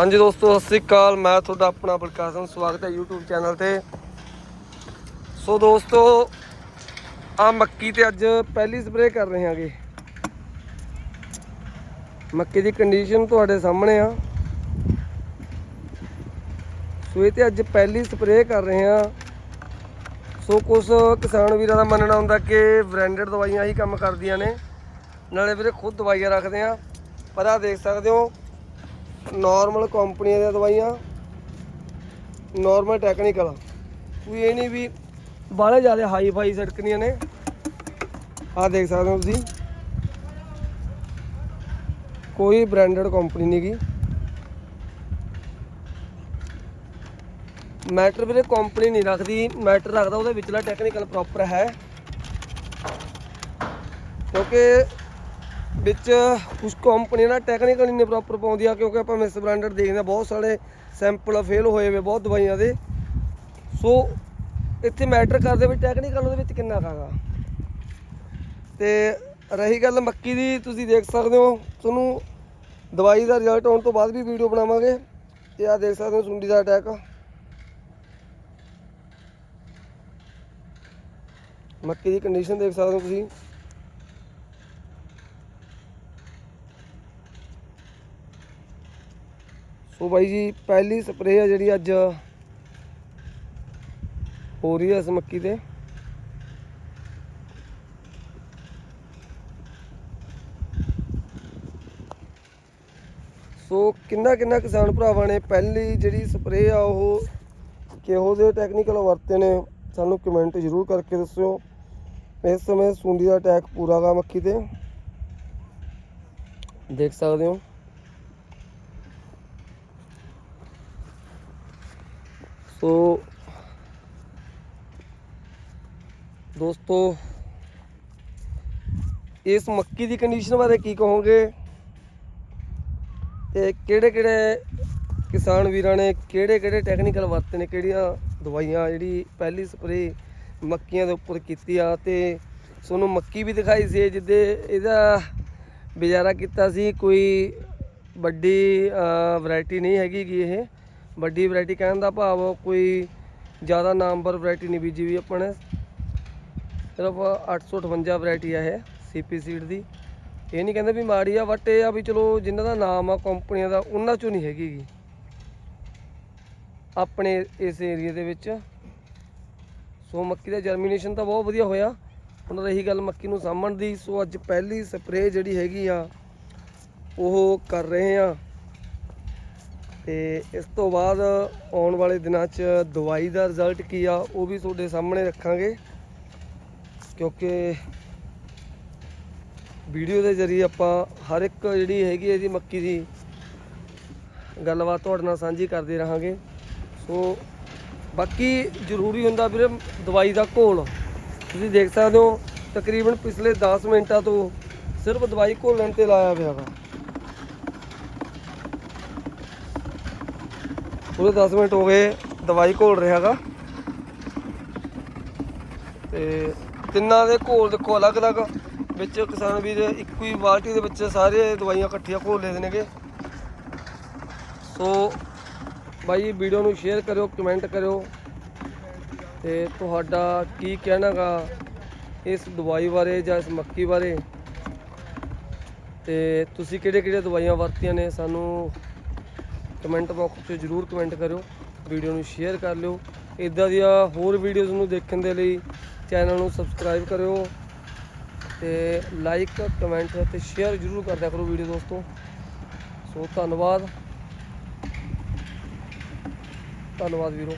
ਹਾਂਜੀ ਦੋਸਤੋ, ਸਤਿ ਸ੍ਰੀ ਅਕਾਲ। ਮੈਂ ਤੁਹਾਡਾ ਆਪਣਾ ਬਲਕਾਸਮ ਸਵਾਗਤ ਹੈ YouTube ਚੈਨਲ ਤੇ। ਸੋ ਦੋਸਤੋ, ਆ ਮੱਕੀ ਤੇ ਅੱਜ ਪਹਿਲੀ ਸਪਰੇਅ ਕਰ ਰਹੇ ਹਾਂਗੇ। ਮੱਕੀ ਦੀ ਕੰਡੀਸ਼ਨ ਤੁਹਾਡੇ ਸਾਹਮਣੇ ਆ। ਸੋ ਇਹ ਤੇ ਅੱਜ ਪਹਿਲੀ ਸਪਰੇਅ ਕਰ ਰਹੇ ਹਾਂ। ਸੋ ਕੁਝ ਕਿਸਾਨ ਵੀਰਾਂ ਦਾ ਮੰਨਣਾ ਹੁੰਦਾ ਕਿ ਬ੍ਰਾਂਡਡ ਦਵਾਈਆਂ ਹੀ ਕੰਮ ਕਰਦੀਆਂ ਨੇ। ਨਾਲੇ ਵੀਰੇ, ਖੁਦ ਦਵਾਈਆਂ ਰੱਖਦੇ ਆ ਪਰ ਆ ਦੇਖ ਸਕਦੇ ਹੋ ਨਾਰਮਲ ਕੰਪਨੀਆਂ ਦੀਆਂ ਦਵਾਈਆਂ ਨਾਰਮਲ ਟੈਕਨੀਕਲ ਕੋਈ ਇਹ ਨਹੀਂ ਵੀ ਬਾਹਲੇ ਜ਼ਿਆਦਾ ਹਾਈ ਫਾਈ ਸੜਕਣੀਆਂ ਨੇ। ਆ ਦੇਖ ਸਕਦੇ ਹੋ ਤੁਸੀਂ। ਕੋਈ ਬ੍ਰਾਂਡਡ ਕੰਪਨੀ ਨਹੀਂ ਗੀ। ਮੈਟਰ ਵੀਰੇ ਕੰਪਨੀ ਨਹੀਂ ਰੱਖਦੀ। ਮੈਟਰ ਰੱਖਦਾ ਉਹਦੇ ਵਿਚਲਾ ਟੈਕਨੀਕਲ ਪ੍ਰੋਪਰ ਹੈ। ਕਿਉਂਕਿ ਵਿੱਚ ਕੁਝ ਕੰਪਨੀਆਂ ਨਾ ਟੈਕਨੀਕਲ ਨਹੀਂ ਪ੍ਰੋਪਰ ਪਾਉਂਦੀਆਂ ਕਿਉਂਕਿ ਆਪਾਂ ਮਿਸ ਬ੍ਰਾਂਡਡ ਦੇਖਦੇ ਹਾਂ ਬਹੁਤ ਸਾਰੇ ਸੈਂਪਲ ਫੇਲ ਹੋਏ ਵੇ, ਬਹੁਤ ਦਵਾਈਆਂ ਦੇ। ਸੋ ਇੱਥੇ ਮੈਟਰ ਕਰਦੇ ਵੀ ਟੈਕਨੀਕਲ ਉਹਦੇ ਵਿੱਚ ਕਿੰਨਾ ਖਾਗਾ ਤੇ ਰਹੀ ਗੱਲ ਮੱਕੀ ਦੀ, ਤੁਸੀਂ ਦੇਖ ਸਕਦੇ ਹੋ, ਤੁਹਾਨੂੰ ਦਵਾਈ ਦਾ ਰਿਜ਼ਲਟ ਆਉਣ ਤੋਂ ਬਾਅਦ ਵੀ ਵੀਡੀਓ ਬਣਾਵਾਂਗੇ। ਤੇ ਆ ਦੇਖ ਸਕਦੇ ਹੋ ਸੁੰਡੀ ਦਾ ਅਟੈਕ ਮੱਕੀ ਦੀ ਕੰਡੀਸ਼ਨ ਦੇਖ ਸਕਦੇ ਹੋ ਤੁਸੀਂ। ਉਹ ਬਾਈ ਜੀ, ਪਹਿਲੀ ਸਪਰੇਅ ਆ ਜਿਹੜੀ ਅੱਜ। ਹੋ ਰਹੀ ਹੈ ਇਸ ਮੱਕੀ ਤੇ। ਸੋ ਕਿੰਨਾ ਕਿੰਨਾ ਕਿਸਾਨ ਭਰਾਵਾਂ ਨੇ ਪਹਿਲੀ ਜਿਹੜੀ ਸਪਰੇਅ ਆ ਉਹ ਕਿਹੋ ਜਿਹੇ ਟੈਕਨੀਕਲ ਵਰਤੇ ਨੇ, ਸਾਨੂੰ ਕਮੈਂਟ ਜ਼ਰੂਰ ਕਰਕੇ ਦੱਸਿਓ। ਇਸ ਸਮੇਂ ਸੁੰਡੀ ਦਾ ਅਟੈਕ ਪੂਰਾ ਗਾ ਮੱਕੀ ਤੇ। ਦੇਖ ਸਕਦੇ ਹੋ। ਸੋ ਦੋਸਤੋ ਇਸ ਮੱਕੀ ਦੀ ਕੰਡੀਸ਼ਨ ਬਾਰੇ ਕੀ ਕਹੋਗੇ ਤੇ ਕਿਹੜੇ ਕਿਹੜੇ ਕਿਸਾਨ ਵੀਰਾਂ ਨੇ ਕਿਹੜੇ ਕਿਹੜੇ ਟੈਕਨੀਕਲ ਵਰਤੇ ਨੇ ਕਿਹੜੀਆਂ ਦਵਾਈਆਂ ਜਿਹੜੀ ਪਹਿਲੀ ਸਪਰੇ ਮੱਕੀਆਂ ਦੇ ਉੱਪਰ ਕੀਤੀ ਆ ਤੇ ਤੁਹਾਨੂੰ ਮੱਕੀ ਵੀ ਦਿਖਾਈ ਸੀ ਜਿੱਦੇ ਇਹਦਾ ਬਿਜਾਰਾ ਕੀਤਾ ਸੀ ਕੋਈ ਵੱਡੀ ਵੈਰਾਈਟੀ ਨਹੀਂ ਹੈਗੀ ਗੀ ਇਹ ਵੱਡੀ ਵੈਰਾਈਟੀ ਕਹਿਣ ਦਾ ਭਾਵ ਕੋਈ ਜ਼ਿਆਦਾ ਨਾਮਵਰ ਵੈਰਾਈਟੀ ਨਹੀਂ ਬੀਜੀ ਵੀ ਆਪਾਂ ਨੇ। ਸਿਰਫ 858 ਵੈਰਾਈਟੀ ਆ ਇਹ ਸੀਪੀ ਸੀਡ ਦੀ। ਇਹ ਨਹੀਂ ਕਹਿੰਦੇ ਵੀ ਮਾੜੀ ਆ ਬਟ ਇਹ ਆ ਵੀ ਚਲੋ ਜਿਨ੍ਹਾਂ ਦਾ ਨਾਮ ਆ ਕੰਪਨੀਆਂ ਦਾ, ਉਹਨਾਂ ਚੋਂ ਨਹੀਂ ਹੈਗੀ ਗੀ। ਆਪਣੇ ਇਸ ਏਰੀਆ ਦੇ ਵਿੱਚ। ਸੋ ਮੱਕੀ ਦਾ ਜਰਮੀਨੇਸ਼ਨ ਤਾਂ ਬਹੁਤ ਵਧੀਆ ਹੋਇਆ। ਹੁਣ ਰਹੀ ਗੱਲ ਮੱਕੀ ਨੂੰ ਸਾਂਭਣ ਦੀ। ਸੋ ਅੱਜ ਪਹਿਲੀ ਸਪਰੇਅ ਜਿਹੜੀ ਹੈਗੀ ਆ, ਉਹ ਕਰ ਰਹੇ ਆ। ਤੇ ਇਸ ਤੋਂ ਬਾਅਦ ਆਉਣ ਵਾਲੇ ਦਿਨਾਂ 'ਚ ਦਵਾਈ ਦਾ ਰਿਜ਼ਲਟ ਕੀ ਆ, ਉਹ ਵੀ ਤੁਹਾਡੇ ਸਾਹਮਣੇ ਰੱਖਾਂਗੇ। ਕਿਉਂਕਿ ਵੀਡੀਓ ਦੇ ਜ਼ਰੀਏ ਆਪਾਂ ਹਰ ਇੱਕ ਜਿਹੜੀ ਹੈਗੀ ਹੈ ਜੀ ਮੱਕੀ ਦੀ ਗੱਲਬਾਤ ਤੁਹਾਡੇ ਨਾਲ ਸਾਂਝੀ ਕਰਦੇ ਰਹਾਂਗੇ। ਸੋ ਬਾਕੀ ਜ਼ਰੂਰੀ ਹੁੰਦਾ ਵੀਰੇ ਦਵਾਈ ਦਾ ਘੋਲ। ਤੁਸੀਂ ਦੇਖ ਸਕਦੇ ਹੋ, ਤਕਰੀਬਨ ਪਿਛਲੇ 10 ਮਿੰਟਾਂ ਤੋਂ ਸਿਰਫ ਦਵਾਈ ਘੋਲਣ ਤੇ ਲਾਇਆ ਪਿਆ ਵਾ। ਪੂਰੇ 10 ਮਿੰਟ ਹੋ ਗਏ, ਦਵਾਈ ਘੋਲ ਰਿਹਾਗਾ ਤੇ ਤਿੰਨਾਂ ਦੇ ਘੋਲ ਦੇਖੋ ਅਲੱਗ-ਅਲੱਗ। ਵਿੱਚ ਕਿਸਾਨ ਵੀਰ ਇੱਕੋ ਹੀ ਬਾਲਟੀ ਦੇ ਵਿੱਚ ਸਾਰੇ ਦਵਾਈਆਂ ਇਕੱਠੀਆਂ ਘੋਲ ਲੈਂਦੇ ਨੇਗੇ। ਸੋ ਬਾਈ, ਵੀਡੀਓ ਨੂੰ ਸ਼ੇਅਰ ਕਰਿਓ ਕਮੈਂਟ ਕਰਿਓ। ਤੇ ਤੁਹਾਡਾ ਕੀ ਕਹਿਣਾਗਾ ਇਸ ਦਵਾਈ ਬਾਰੇ ਜਾਂ ਇਸ ਮੱਕੀ ਬਾਰੇ? ਤੇ ਤੁਸੀਂ ਕਿਹੜੇ ਕਿਹੜੇ ਦਵਾਈਆਂ ਵਰਤੀਆਂ ਨੇ? ਸਾਨੂੰ ਕਮੈਂਟ ਬਾਕਸ 'ਚ ਜਰੂਰ ਕਮੈਂਟ ਕਰਿਓ ਵੀਡੀਓ ਨੂੰ ਸ਼ੇਅਰ ਕਰ ਲਿਓ। ਇਦਾਂ ਦੀਆਂ ਹੋਰ ਵੀਡੀਓਜ਼ ਨੂੰ ਦੇਖਣ ਦੇ ਲਈ ਚੈਨਲ ਨੂੰ ਸਬਸਕ੍ਰਾਈਬ ਕਰਿਓ ਤੇ ਲਾਈਕ ਕਮੈਂਟ ਤੇ ਸ਼ੇਅਰ ਜਰੂਰ ਕਰਦਿਆ ਕਰੋ ਵੀਡੀਓ ਦੋਸਤੋ। ਸੋ ਧੰਨਵਾਦ। ਧੰਨਵਾਦ ਵੀਰੋ।